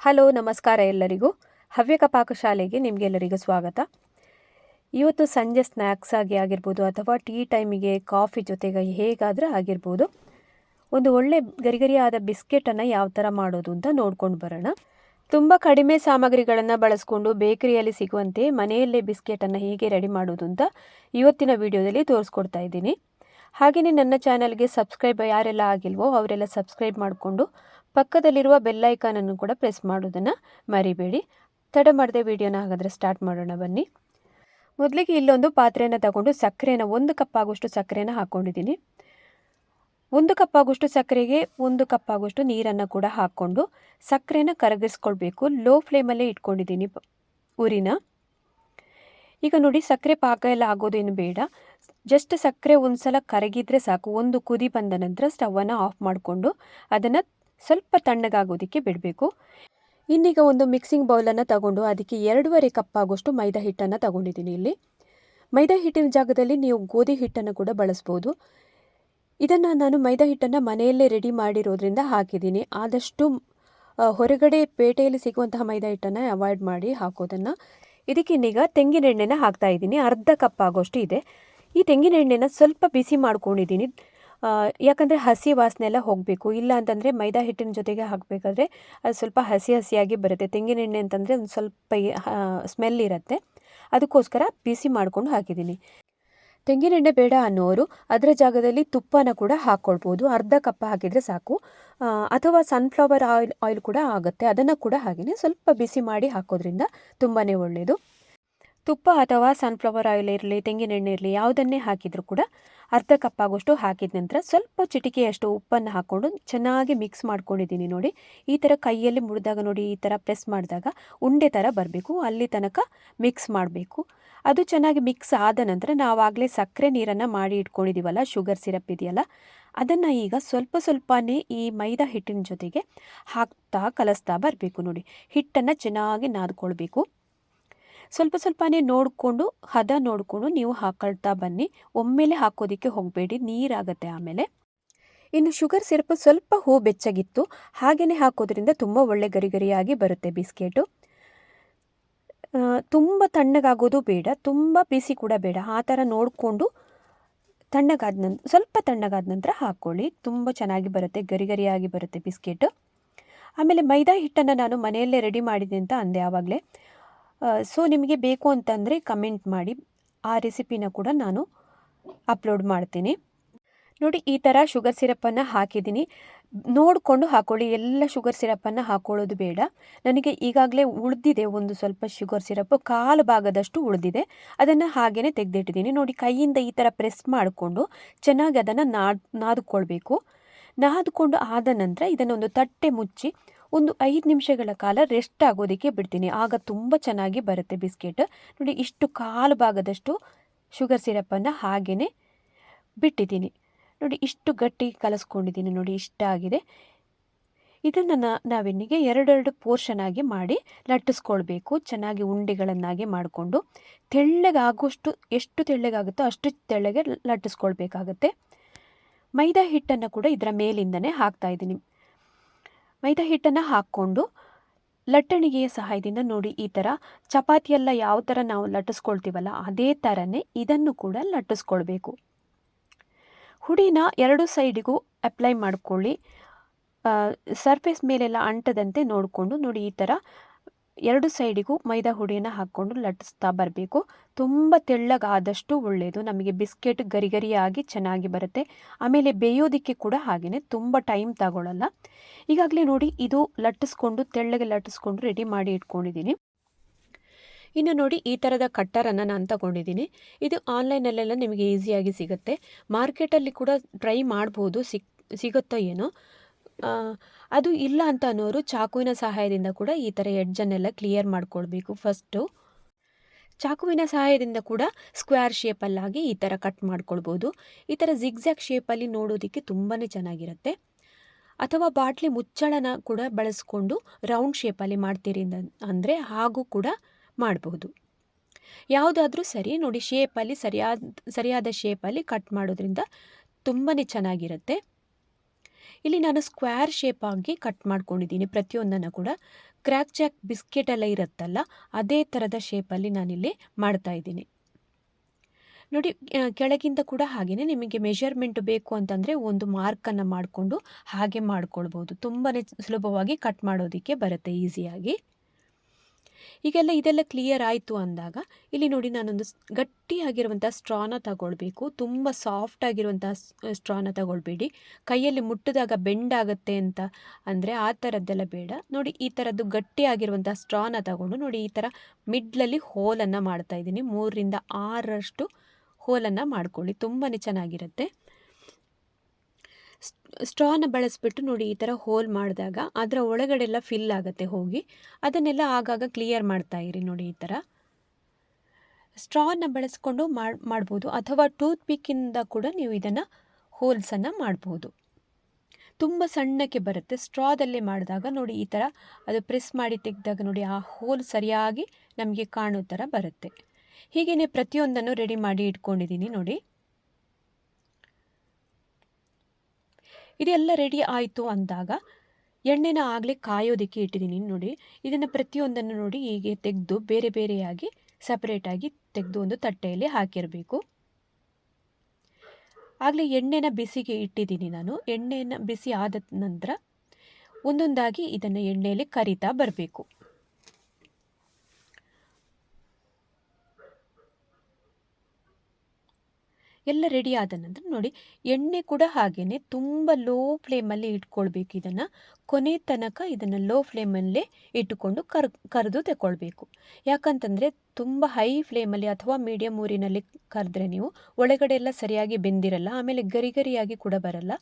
Hello, ನಮಸ್ಕಾರ ಎಲ್ಲರಿಗೂ. ಹವ್ಯಕ ಪಾಕಶಾಲೆಗೆ ನಿಮಗೆಲ್ಲರಿಗೂ ಸ್ವಾಗತ. ಇವತ್ತು ಸಂಜೆ ಸ್ನ್ಯಾಕ್ಸ್ ಆಗಿ ಆಗಿರ್ಬೋದು ಅಥವಾ ಟೀ ಟೈಮಿಗೆ ಕಾಫಿ ಜೊತೆಗೆ ಹೇಗಾದರೂ ಆಗಿರ್ಬೋದು. ಒಂದು ಒಳ್ಳೆ ಗರಿಗರಿಯಾದ ಬಿಸ್ಕೆಟನ್ನು ಯಾವ ಥರ ಮಾಡೋದು ಅಂತ ನೋಡ್ಕೊಂಡು ಬರೋಣ. ತುಂಬ ಕಡಿಮೆ ಸಾಮಗ್ರಿಗಳನ್ನು ಬಳಸ್ಕೊಂಡು ಬೇಕರಿಯಲ್ಲಿ ಸಿಗುವಂತೆ ಮನೆಯಲ್ಲೇ ಬಿಸ್ಕೆಟನ್ನು ಹೇಗೆ ರೆಡಿ ಮಾಡೋದು ಅಂತ ಇವತ್ತಿನ ವಿಡಿಯೋದಲ್ಲಿ ತೋರಿಸ್ಕೊಡ್ತಾ ಇದ್ದೀನಿ. ಹಾಗೆಯೇ ನನ್ನ ಚಾನಲ್ಗೆ ಸಬ್ಸ್ಕ್ರೈಬ್ ಯಾರೆಲ್ಲ ಆಗಿಲ್ವೋ ಅವರೆಲ್ಲ ಸಬ್ಸ್ಕ್ರೈಬ್ ಮಾಡಿಕೊಂಡು ಪಕ್ಕದಲ್ಲಿರುವ ಬೆಲ್ಲೈಕಾನನ್ನು ಕೂಡ ಪ್ರೆಸ್ ಮಾಡೋದನ್ನು ಮರಿಬೇಡಿ. ತಡ ಮಾಡದೆ ವಿಡಿಯೋನ ಹಾಗಾದರೆ ಸ್ಟಾರ್ಟ್ ಮಾಡೋಣ ಬನ್ನಿ. ಮೊದಲಿಗೆ ಇಲ್ಲೊಂದು ಪಾತ್ರೆಯನ್ನು ತಗೊಂಡು ಸಕ್ಕರೆನ ಒಂದು ಕಪ್ ಆಗುವಷ್ಟು ಸಕ್ಕರೆನ ಹಾಕ್ಕೊಂಡಿದ್ದೀನಿ ಒಂದು ಕಪ್ ಆಗುವಷ್ಟು ಸಕ್ಕರೆಗೆ ಒಂದು ಕಪ್ ಆಗುವಷ್ಟು ನೀರನ್ನು ಕೂಡ ಹಾಕ್ಕೊಂಡು ಸಕ್ಕರೆನ ಕರಗಿಸ್ಕೊಳ್ಬೇಕು. ಲೋ ಫ್ಲೇಮಲ್ಲೇ ಇಟ್ಕೊಂಡಿದ್ದೀನಿ ಉರಿನ. ಈಗ ನೋಡಿ ಸಕ್ಕರೆ ಪಾಕ ಎಲ್ಲ ಆಗೋದೇನು ಬೇಡ. ಜಸ್ಟ್ ಸಕ್ಕರೆ ಒಂದು ಸಲ ಕರಗಿದರೆ ಸಾಕು. ಒಂದು ಕುದಿ ಬಂದ ನಂತರ ಸ್ಟವನ್ನು ಆಫ್ ಮಾಡಿಕೊಂಡು ಅದನ್ನು ಸ್ವಲ್ಪ ತಣ್ಣಗಾಗೋದಕ್ಕೆ ಬಿಡಬೇಕು. ಇನ್ನೀಗ ಒಂದು ಮಿಕ್ಸಿಂಗ್ ಬೌಲನ್ನು ತಗೊಂಡು ಅದಕ್ಕೆ ಎರಡೂವರೆ ಕಪ್ ಆಗೋಷ್ಟು ಮೈದಾ ಹಿಟ್ಟನ್ನು ತಗೊಂಡಿದ್ದೀನಿ ಇಲ್ಲಿ. ಮೈದಾ ಹಿಟ್ಟಿನ ಜಾಗದಲ್ಲಿ ನೀವು ಗೋಧಿ ಹಿಟ್ಟನ್ನು ಕೂಡ ಬಳಸ್ಬೋದು. ಇದನ್ನು ನಾನು ಮೈದಾ ಹಿಟ್ಟನ್ನು ಮನೆಯಲ್ಲೇ ರೆಡಿ ಮಾಡಿರೋದ್ರಿಂದ ಹಾಕಿದ್ದೀನಿ. ಆದಷ್ಟು ಹೊರಗಡೆ ಪೇಟೆಯಲ್ಲಿ ಸಿಗುವಂತಹ ಮೈದಾ ಹಿಟ್ಟನ್ನು ಅವಾಯ್ಡ್ ಮಾಡಿ ಹಾಕೋದನ್ನು. ಇದಕ್ಕೆ ಇನ್ನೀಗ ತೆಂಗಿನ ಎಣ್ಣೆನ ಹಾಕ್ತಾ ಇದ್ದೀನಿ. ಅರ್ಧ ಕಪ್ ಆಗೋಷ್ಟು ಇದೆ. ಈ ತೆಂಗಿನ ಎಣ್ಣೆನ ಸ್ವಲ್ಪ ಬಿಸಿ ಮಾಡ್ಕೊಂಡಿದ್ದೀನಿ. ಯಾಕಂದರೆ ಹಸಿ ವಾಸನೆ ಎಲ್ಲ ಹೋಗಬೇಕು. ಇಲ್ಲ ಅಂತಂದರೆ ಮೈದಾ ಹಿಟ್ಟಿನ ಜೊತೆಗೆ ಹಾಕಬೇಕಾದ್ರೆ ಅದು ಸ್ವಲ್ಪ ಹಸಿ ಹಸಿಯಾಗಿ ಬರುತ್ತೆ. ತೆಂಗಿನ ಎಣ್ಣೆ ಅಂತಂದರೆ ಒಂದು ಸ್ವಲ್ಪ ಸ್ಮೆಲ್ ಇರುತ್ತೆ. ಅದಕ್ಕೋಸ್ಕರ ಬಿಸಿ ಮಾಡಿಕೊಂಡು ಹಾಕಿದ್ದೀನಿ. ತೆಂಗಿನ ಎಣ್ಣೆ ಬೇಡ ಅನ್ನೋರು ಅದರ ಜಾಗದಲ್ಲಿ ತುಪ್ಪನ ಕೂಡ ಹಾಕ್ಕೊಳ್ಬೋದು ಅರ್ಧ ಕಪ್ ಹಾಕಿದರೆ ಸಾಕು. ಅಥವಾ ಸನ್ಫ್ಲವರ್ ಆಯಿಲ್ ಆಯಿಲ್ ಕೂಡ ಆಗುತ್ತೆ. ಅದನ್ನು ಕೂಡ ಹಾಗೆಯೇ ಸ್ವಲ್ಪ ಬಿಸಿ ಮಾಡಿ ಹಾಕೋದ್ರಿಂದ ತುಂಬಾ ಒಳ್ಳೆಯದು ತುಪ್ಪ ಅಥವಾ ಸನ್ಫ್ಲವರ್ ಆಯಿಲ್ ಇರಲಿ, ತೆಂಗಿನ ಎಣ್ಣೆ ಇರಲಿ, ಯಾವುದನ್ನೇ ಹಾಕಿದರೂ ಕೂಡ ಅರ್ಧ ಕಪ್ಪಾಗುವಷ್ಟು ಹಾಕಿದ ನಂತರ ಸ್ವಲ್ಪ ಚಿಟಿಕೆಯಷ್ಟು ಉಪ್ಪನ್ನು ಹಾಕ್ಕೊಂಡು ಚೆನ್ನಾಗಿ ಮಿಕ್ಸ್ ಮಾಡ್ಕೊಂಡಿದ್ದೀನಿ ನೋಡಿ. ಈ ಥರ ಕೈಯಲ್ಲಿ ಮುರಿದಾಗ ನೋಡಿ, ಈ ಥರ ಪ್ರೆಸ್ ಮಾಡಿದಾಗ ಉಂಡೆ ಥರ ಬರಬೇಕು. ಅಲ್ಲಿ ತನಕ ಮಿಕ್ಸ್ ಮಾಡಬೇಕು. ಅದು ಚೆನ್ನಾಗಿ ಮಿಕ್ಸ್ ಆದ ನಂತರ ನಾವಾಗಲೇ ಸಕ್ಕರೆ ನೀರನ್ನು ಮಾಡಿ ಇಟ್ಕೊಂಡಿದ್ದೀವಲ್ಲ ಶುಗರ್ ಸಿರಪ್ ಇದೆಯಲ್ಲ, ಅದನ್ನು ಈಗ ಸ್ವಲ್ಪ ಸ್ವಲ್ಪನೇ ಈ ಮೈದಾ ಹಿಟ್ಟಿನ ಜೊತೆಗೆ ಹಾಕ್ತಾ ಕಲಿಸ್ತಾ ಬರಬೇಕು ನೋಡಿ. ಹಿಟ್ಟನ್ನು ಚೆನ್ನಾಗಿ ನಾದ್ಕೊಳ್ಬೇಕು. ಸ್ವಲ್ಪ ಸ್ವಲ್ಪನೇ ನೋಡಿಕೊಂಡು, ಹದ ನೋಡಿಕೊಂಡು ನೀವು ಹಾಕೊಳ್ತಾ ಬನ್ನಿ. ಒಮ್ಮೆಲೆ ಹಾಕೋದಕ್ಕೆ ಹೋಗಬೇಡಿ, ನೀರಾಗತ್ತೆ ಆಮೇಲೆ. ಇನ್ನು ಶುಗರ್ ಸಿರಪ್ ಸ್ವಲ್ಪ ಹೂ ಬೆಚ್ಚಗಿತ್ತು. ಹಾಗೆಯೇ ಹಾಕೋದ್ರಿಂದ ತುಂಬ ಒಳ್ಳೆ ಗರಿಗರಿಯಾಗಿ ಬರುತ್ತೆ ಬಿಸ್ಕೆಟು. ತುಂಬ ತಣ್ಣಗಾಗೋದು ಬೇಡ, ತುಂಬ ಬಿಸಿ ಕೂಡ ಬೇಡ. ಆ ಥರ ನೋಡಿಕೊಂಡು ತಣ್ಣಗಾದ ನಂತರ ಸ್ವಲ್ಪ ತಣ್ಣಗಾದ ನಂತರ ಹಾಕ್ಕೊಳ್ಳಿ ತುಂಬ ಚೆನ್ನಾಗಿ ಬರುತ್ತೆ, ಗರಿಗರಿಯಾಗಿ ಬರುತ್ತೆ ಬಿಸ್ಕೆಟು. ಆಮೇಲೆ ಮೈದಾ ಹಿಟ್ಟನ್ನು ನಾನು ಮನೆಯಲ್ಲೇ ರೆಡಿ ಮಾಡಿದೆ ಅಂತ ಅಂದೆ ಆವಾಗಲೇ. ಸೊ ನಿಮಗೆ ಬೇಕು ಅಂತಂದರೆ ಕಮೆಂಟ್ ಮಾಡಿ. ಆ ರೆಸಿಪಿನ ಕೂಡ ನಾನು ಅಪ್ಲೋಡ್ ಮಾಡ್ತೀನಿ. ನೋಡಿ, ಈ ಥರ ಶುಗರ್ ಸಿರಪ್ಪನ್ನು ಹಾಕಿದ್ದೀನಿ. ನೋಡಿಕೊಂಡು ಹಾಕೊಳ್ಳಿ. ಎಲ್ಲ ಶುಗರ್ ಸಿರಪ್ಪನ್ನು ಹಾಕೊಳ್ಳೋದು ಬೇಡ. ನನಗೆ ಈಗಾಗಲೇ ಉಳಿದಿದೆ ಒಂದು ಸ್ವಲ್ಪ ಶುಗರ್ ಸಿರಪ್ಪು ಕಾಲು ಭಾಗದಷ್ಟು ಉಳಿದಿದೆ. ಅದನ್ನು ಹಾಗೇ ತೆಗೆದಿಟ್ಟಿದ್ದೀನಿ. ನೋಡಿ, ಕೈಯಿಂದ ಈ ಥರ ಪ್ರೆಸ್ ಮಾಡಿಕೊಂಡು ಚೆನ್ನಾಗಿ ಅದನ್ನು ನಾದ್ ನಾದ್ಕೊಳ್ಬೇಕು. ನಾದಿಕೊಂಡು ಆದ ನಂತರ ಇದನ್ನು ಒಂದು ತಟ್ಟೆ ಮುಚ್ಚಿ ಒಂದು ಐದು ನಿಮಿಷಗಳ ಕಾಲ ರೆಸ್ಟ್ ಆಗೋದಕ್ಕೆ ಬಿಡ್ತೀನಿ. ಆಗ ತುಂಬ ಚೆನ್ನಾಗಿ ಬರುತ್ತೆ ಬಿಸ್ಕೆಟ್. ನೋಡಿ, ಇಷ್ಟು ಕಾಲು ಭಾಗದಷ್ಟು ಶುಗರ್ ಸಿರಪ್ಪನ್ನು ಹಾಗೇ ಬಿಟ್ಟಿದ್ದೀನಿ. ನೋಡಿ, ಇಷ್ಟು ಗಟ್ಟಿ ಕಲಸ್ಕೊಂಡಿದ್ದೀನಿ. ನೋಡಿ, ಇಷ್ಟ ಆಗಿದೆ. ಇದನ್ನು ನಾವೆನ್ನಿಗೆ ಎರಡೆರಡು ಪೋರ್ಷನ್ ಆಗಿ ಮಾಡಿ ಲಟ್ಟಿಸ್ಕೊಳ್ಬೇಕು. ಚೆನ್ನಾಗಿ ಉಂಡೆಗಳನ್ನಾಗಿ ಮಾಡಿಕೊಂಡು ತೆಳ್ಳಗಾಗುವಷ್ಟು, ಎಷ್ಟು ತೆಳ್ಳಗಾಗುತ್ತೋ ಅಷ್ಟು ತೆಳ್ಳಗೆ ಲಟ್ಟಿಸ್ಕೊಳ್ಬೇಕಾಗತ್ತೆ. ಮೈದಾ ಹಿಟ್ಟನ್ನು ಕೂಡ ಇದರ ಮೇಲಿಂದನೇ ಹಾಕ್ತಾ ಇದ್ದೀನಿ. ಮೈದಾ ಹಿಟ್ಟನ್ನು ಹಾಕ್ಕೊಂಡು ಲಟ್ಟಣಿಗೆಯ ಸಹಾಯದಿಂದ ನೋಡಿ ಈ ಥರ ಚಪಾತಿಯೆಲ್ಲ ಯಾವ ಥರ ನಾವು ಲಟ್ಟಿಸ್ಕೊಳ್ತೀವಲ್ಲ ಅದೇ ಥರನೇ ಇದನ್ನು ಕೂಡ ಲಟ್ಟಿಸ್ಕೊಳ್ಬೇಕು. ಹುಡಿನ ಎರಡು ಸೈಡಿಗೂ ಅಪ್ಲೈ ಮಾಡ್ಕೊಳ್ಳಿ. ಸರ್ಫೇಸ್ ಮೇಲೆಲ್ಲ ಅಂಟದಂತೆ ನೋಡಿಕೊಂಡು ನೋಡಿ ಈ ಥರ ಎರಡು ಸೈಡಿಗೂ ಮೈದಾ ಹುಡಿಯನ್ನು ಹಾಕ್ಕೊಂಡು ಲಟ್ಟಿಸ್ತಾ ಬರಬೇಕು. ತುಂಬ ತೆಳ್ಳಗಾದಷ್ಟು ಒಳ್ಳೆಯದು ನಮಗೆ ಬಿಸ್ಕೆಟ್ ಗರಿಗರಿಯಾಗಿ ಚೆನ್ನಾಗಿ ಬರುತ್ತೆ. ಆಮೇಲೆ ಬೇಯೋದಕ್ಕೆ ಕೂಡ ಹಾಗೆಯೇ ತುಂಬ ಟೈಮ್ ತಗೊಳ್ಳಲ್ಲ ಈಗಾಗಲೇ ನೋಡಿ, ಇದು ಲಟ್ಟಿಸ್ಕೊಂಡು, ತೆಳ್ಳಗೆ ಲಟ್ಟಿಸ್ಕೊಂಡು ರೆಡಿ ಮಾಡಿ ಇಟ್ಕೊಂಡಿದ್ದೀನಿ. ಇನ್ನು ನೋಡಿ, ಈ ಥರದ ಕಟ್ಟರನ್ನು ನಾನು ತಗೊಂಡಿದ್ದೀನಿ. ಇದು ಆನ್ಲೈನಲ್ಲೆಲ್ಲ ನಿಮಗೆ ಈಸಿಯಾಗಿ ಸಿಗುತ್ತೆ. ಮಾರ್ಕೆಟಲ್ಲಿ ಕೂಡ ಟ್ರೈ ಮಾಡ್ಬೋದು. ಸಿಕ್, ಸಿಗುತ್ತೋ ಏನೋ. ಅದು ಇಲ್ಲ ಅಂತ ಅನ್ನೋರು ಚಾಕುವಿನ ಸಹಾಯದಿಂದ ಕೂಡ ಈ ಥರ ಎಡ್ಜನ್ನೆಲ್ಲ ಕ್ಲಿಯರ್ ಮಾಡ್ಕೊಳ್ಬೇಕು ಫಸ್ಟು ಚಾಕುವಿನ ಸಹಾಯದಿಂದ ಕೂಡ ಸ್ಕ್ವೇರ್ ಶೇಪಲ್ಲಾಗಿ ಈ ಥರ ಕಟ್ ಮಾಡ್ಕೊಳ್ಬೋದು. ಈ ಥರ ಜಿಗ್ಜ್ಯಾಗ್ ಶೇಪಲ್ಲಿ ನೋಡೋದಕ್ಕೆ ತುಂಬಾ ಚೆನ್ನಾಗಿರುತ್ತೆ. ಅಥವಾ ಬಾಟ್ಲಿ ಮುಚ್ಚಳನ ಕೂಡ ಬಳಸ್ಕೊಂಡು ರೌಂಡ್ ಶೇಪಲ್ಲಿ ಮಾಡ್ತೀರಿ ಅಂದರೆ ಹಾಗೂ ಕೂಡ ಮಾಡಬಹುದು ಯಾವುದಾದ್ರೂ ಸರಿ ನೋಡಿ ಶೇಪಲ್ಲಿ ಸರಿಯಾದ ಸರಿಯಾದ ಶೇಪಲ್ಲಿ ಕಟ್ ಮಾಡೋದ್ರಿಂದ ತುಂಬಾ ಚೆನ್ನಾಗಿರುತ್ತೆ. ಇಲ್ಲಿ ನಾನು ಸ್ಕ್ವೇರ್ ಶೇಪ್ ಆಗಿ ಕಟ್ ಮಾಡ್ಕೊಂಡಿದ್ದೀನಿ. ಪ್ರತಿಯೊಂದನ್ನು ಕೂಡ ಕ್ರ್ಯಾಕ್ ಜ್ಯಾಕ್ ಬಿಸ್ಕೆಟ್ ಎಲ್ಲ ಇರುತ್ತಲ್ಲ, ಅದೇ ಥರದ ಶೇಪಲ್ಲಿ ನಾನಿಲ್ಲಿ ಮಾಡ್ತಾ ಇದ್ದೀನಿ. ನೋಡಿ ಕೆಳಗಿಂದ ಕೂಡ ಹಾಗೆಯೇ ನಿಮಗೆ ಮೆಷರ್ಮೆಂಟ್ ಬೇಕು ಅಂತಂದರೆ ಒಂದು ಮಾರ್ಕನ್ನು ಮಾಡಿಕೊಂಡು ಹಾಗೆ ಮಾಡ್ಕೊಳ್ಬೋದು. ತುಂಬಾ ಸುಲಭವಾಗಿ ಕಟ್ ಮಾಡೋದಕ್ಕೆ ಬರುತ್ತೆ ಈಸಿಯಾಗಿ ಈಗೆಲ್ಲ ಇದೆಲ್ಲ ಕ್ಲಿಯರ್ ಆಯಿತು ಅಂದಾಗ, ಇಲ್ಲಿ ನೋಡಿ ನಾನೊಂದು ಗಟ್ಟಿಯಾಗಿರುವಂಥ ಸ್ಟ್ರಾನ ತಗೊಳ್ಬೇಕು, ತುಂಬ ಸಾಫ್ಟ್ ಆಗಿರುವಂಥ ಸ್ಟ್ರಾನ ತಗೊಳ್ಬೇಡಿ. ಕೈಯಲ್ಲಿ ಮುಟ್ಟಿದಾಗ ಬೆಂಡ್ ಆಗುತ್ತೆ ಅಂತ ಅಂದರೆ ಆ ಥರದ್ದೆಲ್ಲ ಬೇಡ. ನೋಡಿ ಈ ಥರದ್ದು ಗಟ್ಟಿಯಾಗಿರುವಂಥ ಸ್ಟ್ರಾನ ತಗೊಂಡು ನೋಡಿ ಈ ಥರ ಮಿಡ್ಲಲ್ಲಿ ಹೋಲನ್ನು ಮಾಡ್ತಾ ಇದ್ದೀನಿ. ಮೂರರಿಂದ ಆರರಷ್ಟು ಹೋಲನ್ನು ಮಾಡ್ಕೊಳ್ಳಿ. ತುಂಬಾ ಚೆನ್ನಾಗಿರುತ್ತೆ. ಸ್ಟ್ರಾನ ಬಳಸಿಬಿಟ್ಟು ನೋಡಿ ಈ ಥರ ಹೋಲ್ ಮಾಡಿದಾಗ ಅದರ ಒಳಗಡೆ ಎಲ್ಲ ಫಿಲ್ ಆಗುತ್ತೆ ಹೋಗಿ. ಅದನ್ನೆಲ್ಲ ಆಗಾಗ ಕ್ಲಿಯರ್ ಮಾಡ್ತಾ ಇರಿ ನೋಡಿ ಈ ಥರ. ಸ್ಟ್ರಾನ ಬಳಸ್ಕೊಂಡು ಮಾಡಿ, ಮಾಡ್ಬೋದು ಅಥವಾ ಟೂತ್ ಪಿಕ್ಕಿಂದ ಕೂಡ ನೀವು ಇದನ್ನು ಹೋಲ್ಸನ್ನು ಮಾಡ್ಬೋದು. ತುಂಬ ಸಣ್ಣಕ್ಕೆ ಬರುತ್ತೆ. ಸ್ಟ್ರಾದಲ್ಲೇ ಮಾಡಿದಾಗ ನೋಡಿ ಈ ಥರ ಅದು ಪ್ರೆಸ್ ಮಾಡಿ ತೆಗೆದಾಗ ನೋಡಿ ಆ ಹೋಲ್ ಸರಿಯಾಗಿ ನಮಗೆ ಕಾಣೋ ಥರ ಬರುತ್ತೆ. ಹೀಗೆಯೇ ಪ್ರತಿಯೊಂದನ್ನು ರೆಡಿ ಮಾಡಿ ಇಟ್ಕೊಂಡಿದ್ದೀನಿ ನೋಡಿ. ಇದೆಲ್ಲ ರೆಡಿ ಆಯಿತು ಅಂದಾಗ ಎಣ್ಣೆನ ಆಗಲೇ ಕಾಯೋದಕ್ಕೆ ಇಟ್ಟಿದ್ದೀನಿ ನೋಡಿ. ಇದನ್ನು ಪ್ರತಿಯೊಂದನ್ನು ನೋಡಿ ಹೀಗೆ ತೆಗೆದು ಬೇರೆ ಬೇರೆಯಾಗಿ ಸಪ್ರೇಟಾಗಿ ತೆಗೆದು ಒಂದು ತಟ್ಟೆಯಲ್ಲಿ ಹಾಕಿರಬೇಕು. ಆಗಲೇ ಎಣ್ಣೆನ ಬಿಸಿಗೆ ಇಟ್ಟಿದ್ದೀನಿ ನಾನು. ಎಣ್ಣೆನ ಬಿಸಿ ಆದ ನಂತರ ಒಂದೊಂದಾಗಿ ಇದನ್ನು ಎಣ್ಣೆಯಲ್ಲಿ ಕರಿತಾ ಬರಬೇಕು. ಎಲ್ಲ ರೆಡಿ ಆದ ನಂತರ ನೋಡಿ ಎಣ್ಣೆ ಕೂಡ ಹಾಗೇನೆ ತುಂಬ ಲೋ ಫ್ಲೇಮಲ್ಲಿ ಇಟ್ಕೊಳ್ಬೇಕು ಇದನ್ನು. ಕೊನೆ ತನಕ ಇದನ್ನು ಲೋ ಫ್ಲೇಮಲ್ಲೇ ಇಟ್ಟುಕೊಂಡು ಕರ್, ಕರೆದು ತಗೊಳ್ಬೇಕು ಯಾಕಂತಂದರೆ ತುಂಬ ಹೈ ಫ್ಲೇಮಲ್ಲಿ ಅಥವಾ ಮೀಡಿಯಮ್ ಊರಿನಲ್ಲಿ ಕರೆದ್ರೆ ನೀವು ಒಳಗಡೆ ಎಲ್ಲ ಸರಿಯಾಗಿ ಬೆಂದಿರಲ್ಲ, ಆಮೇಲೆ ಗರಿಗರಿಯಾಗಿ ಕೂಡ ಬರಲ್ಲ.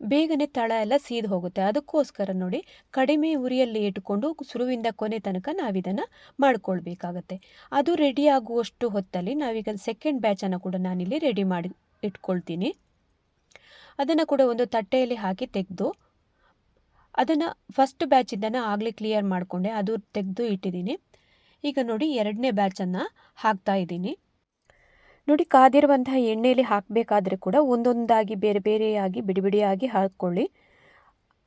ಬೇಗನೆ ತಳ ಎಲ್ಲ ಸೀದು ಹೋಗುತ್ತೆ. ಅದಕ್ಕೋಸ್ಕರ ನೋಡಿ ಕಡಿಮೆ ಉರಿಯಲ್ಲಿ ಇಟ್ಕೊಂಡು ಸುರುವಿಂದ ಕೊನೆ ತನಕ ನಾವಿದನ್ನು ಮಾಡ್ಕೊಳ್ಬೇಕಾಗತ್ತೆ. ಅದು ರೆಡಿ ಆಗುವಷ್ಟು ಹೊತ್ತಲ್ಲಿ ನಾವೀಗ ಸೆಕೆಂಡ್ ಬ್ಯಾಚನ್ನು ಕೂಡ ನಾನಿಲ್ಲಿ ರೆಡಿ ಮಾಡಿ ಇಟ್ಕೊಳ್ತೀನಿ. ಅದನ್ನು ಕೂಡ ಒಂದು ತಟ್ಟೆಯಲ್ಲಿ ಹಾಕಿ ತೆಗೆದು, ಅದನ್ನು ಫಸ್ಟ್ ಬ್ಯಾಚಿದ್ದನ್ನು ಆಗಲೇ ಕ್ಲಿಯರ್ ಮಾಡಿಕೊಂಡೆ. ಅದು ತೆಗೆದು ಇಟ್ಟಿದ್ದೀನಿ. ಈಗ ನೋಡಿ ಎರಡನೇ ಬ್ಯಾಚನ್ನು ಹಾಕ್ತಾ ಇದ್ದೀನಿ. ನೋಡಿ ಕಾದಿರುವಂತಹ ಎಣ್ಣೆಯಲ್ಲಿ ಹಾಕಬೇಕಾದ್ರೆ ಕೂಡ ಒಂದೊಂದಾಗಿ ಬೇರೆ ಬೇರೆಯಾಗಿ ಬಿಡಿ ಬಿಡಿಯಾಗಿ ಹಾಕ್ಕೊಳ್ಳಿ.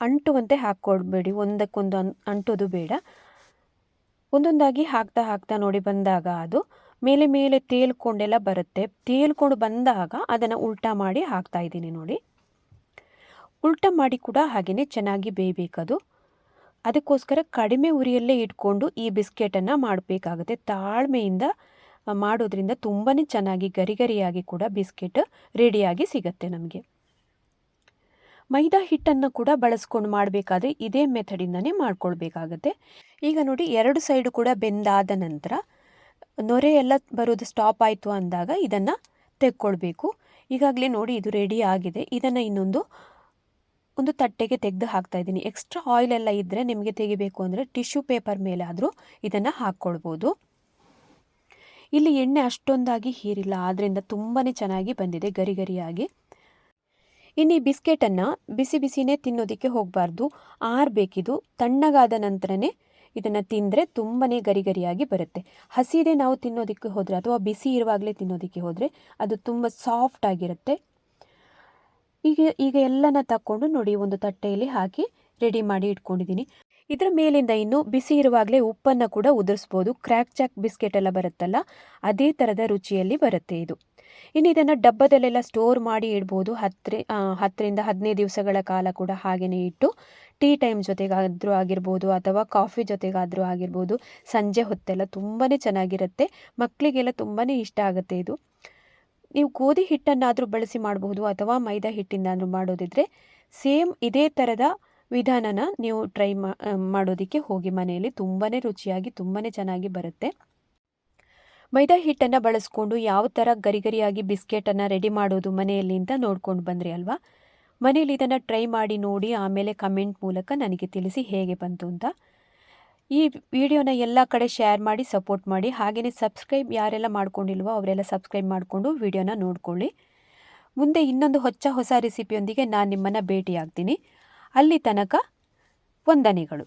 ಅಂಟುವಂತೆ ಹಾಕ್ಕೊಳ್ಬೇಡಿ. ಒಂದಕ್ಕೊಂದು ಅನ್, ಅಂಟೋದು ಬೇಡ. ಒಂದೊಂದಾಗಿ ಹಾಕ್ತಾ ಹಾಕ್ತಾ ನೋಡಿ ಬಂದಾಗ ಅದು ಮೇಲೆ ಮೇಲೆ ತೇಲ್ಕೊಂಡೆಲ್ಲ ಬರುತ್ತೆ. ತೇಲ್ಕೊಂಡು ಬಂದಾಗ ಅದನ್ನು ಉಲ್ಟಾ ಮಾಡಿ ಹಾಕ್ತಾ ಇದ್ದೀನಿ ನೋಡಿ. ಉಲ್ಟಾ ಮಾಡಿ ಕೂಡ ಹಾಗೆಯೇ ಚೆನ್ನಾಗಿ ಬೇಯಬೇಕದು. ಅದಕ್ಕೋಸ್ಕರ ಕಡಿಮೆ ಉರಿಯಲ್ಲೇ ಇಟ್ಕೊಂಡು ಈ ಬಿಸ್ಕೆಟನ್ನು ಮಾಡಬೇಕಾಗುತ್ತೆ. ತಾಳ್ಮೆಯಿಂದ ಮಾಡೋದ್ರಿಂದ ತುಂಬಾ ಚೆನ್ನಾಗಿ ಗರಿಗರಿಯಾಗಿ ಕೂಡ ಬಿಸ್ಕೆಟ್ ರೆಡಿಯಾಗಿ ಸಿಗುತ್ತೆ ನಮಗೆ. ಮೈದಾ ಹಿಟ್ಟನ್ನು ಕೂಡ ಬಳಸ್ಕೊಂಡು ಮಾಡಬೇಕಾದ್ರೆ ಇದೇ ಮೆಥಡಿಂದನೇ ಮಾಡ್ಕೊಳ್ಬೇಕಾಗತ್ತೆ. ಈಗ ನೋಡಿ ಎರಡು ಸೈಡು ಕೂಡ ಬೆಂದಾದ ನಂತರ ನೊರೆ ಎಲ್ಲ ಬರೋದು ಸ್ಟಾಪ್ ಆಯಿತು ಅಂದಾಗ ಇದನ್ನು ತೆಕ್ಕೊಳ್ಬೇಕು. ಈಗಾಗಲೇ ನೋಡಿ ಇದು ರೆಡಿ ಆಗಿದೆ. ಇದನ್ನು ಇನ್ನೊಂದು, ಒಂದು ತಟ್ಟೆಗೆ ತೆಗೆದು ಹಾಕ್ತಾ ಇದ್ದೀನಿ. ಎಕ್ಸ್ಟ್ರಾ ಆಯಿಲ್ ಎಲ್ಲ ಇದ್ದರೆ ನಿಮಗೆ ತೆಗಿಬೇಕು ಅಂದರೆ ಟಿಶ್ಯೂ ಪೇಪರ್ ಮೇಲೆ ಆದರೂ ಇದನ್ನು ಹಾಕ್ಕೊಳ್ಬೋದು. ಇಲ್ಲಿ ಎಣ್ಣೆ ಅಷ್ಟೊಂದಾಗಿ ಹೀರಿಲ್ಲ ಆದ್ದರಿಂದ ತುಂಬಾ ಚೆನ್ನಾಗಿ ಬಂದಿದೆ ಗರಿ ಗರಿಯಾಗಿ ಇನ್ನು ಈ ಬಿಸ್ಕೆಟನ್ನು ಬಿಸಿ ಬಿಸಿನೇ ತಿನ್ನೋದಕ್ಕೆ ಹೋಗಬಾರ್ದು. ಆರಬೇಕಿದು ತಣ್ಣಗಾದ ನಂತರನೇ ಇದನ್ನು ತಿಂದರೆ ತುಂಬಾ ಗರಿ ಗರಿಯಾಗಿ ಬರುತ್ತೆ. ಹಸಿದೇ ನಾವು ತಿನ್ನೋದಕ್ಕೆ ಹೋದರೆ ಅಥವಾ ಬಿಸಿ ಇರುವಾಗಲೇ ತಿನ್ನೋದಕ್ಕೆ ಹೋದರೆ ಅದು ತುಂಬ ಸಾಫ್ಟ್ ಆಗಿರುತ್ತೆ. ಈಗ ಈಗ ಎಲ್ಲನ ತಕ್ಕೊಂಡು ನೋಡಿ, ಒಂದು ತಟ್ಟೆಯಲ್ಲಿ ಹಾಕಿ ರೆಡಿ ಮಾಡಿ ಇಟ್ಕೊಂಡಿದ್ದೀನಿ. ಇದರ ಮೇಲಿಂದ ಇನ್ನು ಬಿಸಿ ಇರುವಾಗಲೇ ಉಪ್ಪನ್ನು ಕೂಡ ಉದುರಿಸ್ಬೋದು. ಕ್ರ್ಯಾಕ್ ಚಾಕ್ ಬಿಸ್ಕೆಟ್ ಎಲ್ಲ ಬರುತ್ತಲ್ಲ, ಅದೇ ಥರದ ರುಚಿಯಲ್ಲಿ ಬರುತ್ತೆ ಇದು. ಇನ್ನು ಇದನ್ನು ಡಬ್ಬದಲ್ಲೆಲ್ಲ ಸ್ಟೋರ್ ಮಾಡಿ ಇಡ್ಬೋದು. ಹತ್ತಿರ ಹತ್ತರಿಂದ ಹದಿನೈದು ದಿವಸಗಳ ಕಾಲ ಕೂಡ ಹಾಗೆಯೇ ಇಟ್ಟು ಟೀ ಟೈಮ್ ಜೊತೆಗಾದರೂ ಆಗಿರ್ಬೋದು ಅಥವಾ ಕಾಫಿ ಜೊತೆಗಾದರೂ ಆಗಿರ್ಬೋದು, ಸಂಜೆ ಹೊತ್ತೆಲ್ಲ ತುಂಬಾ ಚೆನ್ನಾಗಿರುತ್ತೆ. ಮಕ್ಕಳಿಗೆಲ್ಲ ತುಂಬಾ ಇಷ್ಟ ಆಗುತ್ತೆ ಇದು. ನೀವು ಗೋಧಿ ಹಿಟ್ಟನ್ನಾದರೂ ಬಳಸಿ ಮಾಡಬಹುದು ಅಥವಾ ಮೈದಾ ಹಿಟ್ಟಿಂದಾದರೂ ಮಾಡೋದಿದ್ರೆ, ಸೇಮ್ ಇದೇ ಥರದ ವಿಧಾನನ ನೀವು ಟ್ರೈ ಮಾಡೋದಕ್ಕೆ ಹೋಗಿ ಮನೆಯಲ್ಲಿ ತುಂಬಾ ರುಚಿಯಾಗಿ ತುಂಬಾ ಚೆನ್ನಾಗಿ ಬರುತ್ತೆ. ಮೈದಾ ಹಿಟ್ಟನ್ನು ಬಳಸ್ಕೊಂಡು ಯಾವ ಥರ ಗರಿ ಗರಿಯಾಗಿ ಬಿಸ್ಕೆಟನ್ನು ರೆಡಿ ಮಾಡೋದು ಮನೆಯಲ್ಲಿ ಅಂತ ನೋಡ್ಕೊಂಡು ಬಂದ್ರಿ ಅಲ್ವಾ? ಮನೇಲಿ ಇದನ್ನು ಟ್ರೈ ಮಾಡಿ ನೋಡಿ ಆಮೇಲೆ ಕಮೆಂಟ್ ಮೂಲಕ ನನಗೆ ತಿಳಿಸಿ ಹೇಗೆ ಬಂತು ಅಂತ. ಈ ವಿಡಿಯೋನ ಎಲ್ಲ ಕಡೆ ಶೇರ್ ಮಾಡಿ ಸಪೋರ್ಟ್ ಮಾಡಿ ಹಾಗೆಯೇ ಸಬ್ಸ್ಕ್ರೈಬ್ ಯಾರೆಲ್ಲ ಮಾಡ್ಕೊಂಡಿಲ್ವೋ ಅವರೆಲ್ಲ ಸಬ್ಸ್ಕ್ರೈಬ್ ಮಾಡಿಕೊಂಡು ವಿಡಿಯೋನ ನೋಡ್ಕೊಳ್ಳಿ. ಮುಂದೆ ಇನ್ನೊಂದು ಹೊಚ್ಚ ಹೊಸ ರೆಸಿಪಿಯೊಂದಿಗೆ ನಾನು ನಿಮ್ಮನ್ನು ಭೇಟಿಯಾಗ್ತೀನಿ. ಅಲ್ಲಿ ತನಕ ವಂದನೆಗಳು.